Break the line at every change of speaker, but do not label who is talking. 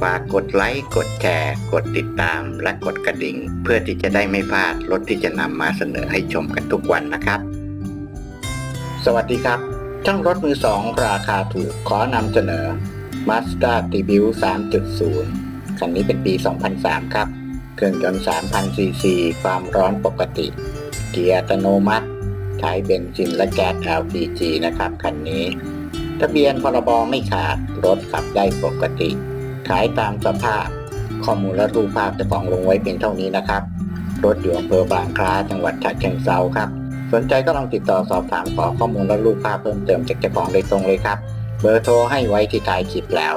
ฝากกดไลค์ กดแชร์ กดติดตาม และกดกระดิ่ง เพื่อที่จะได้ไม่พลาดรถที่จะนำมาเสนอให้ชมกันทุกวันนะครับ สวัสดีครับ ช่องรถมือสองราคาถูกขอนำเสนอ Mazda t b u 3.0 คันนี้เป็นปี 2003 ครับ เครื่องยนต์ 3,000 ซีซี ความร้อนปกติ เกียร์อัตโนมัติใช้เบนซินและแก๊ส LPG นะครับ คันนี้ ทะเบียนพรบไม่ขาด รถขับได้ปกติ ขายตามสภาพ ข้อมูลและรูปภาพจะของลงไว้เพียงเท่านี้นะครับ รถอยู่อำเภอบางคล้าจังหวัดฉะเชิงเทราครับ สนใจก็ลองติดต่อสอบถามขอข้อมูลและรูปภาพเพิ่มเติมจากเจ้าของโดยตรงเลยครับ เบอร์โทรให้ไว้ที่ท้ายคลิปแล้ว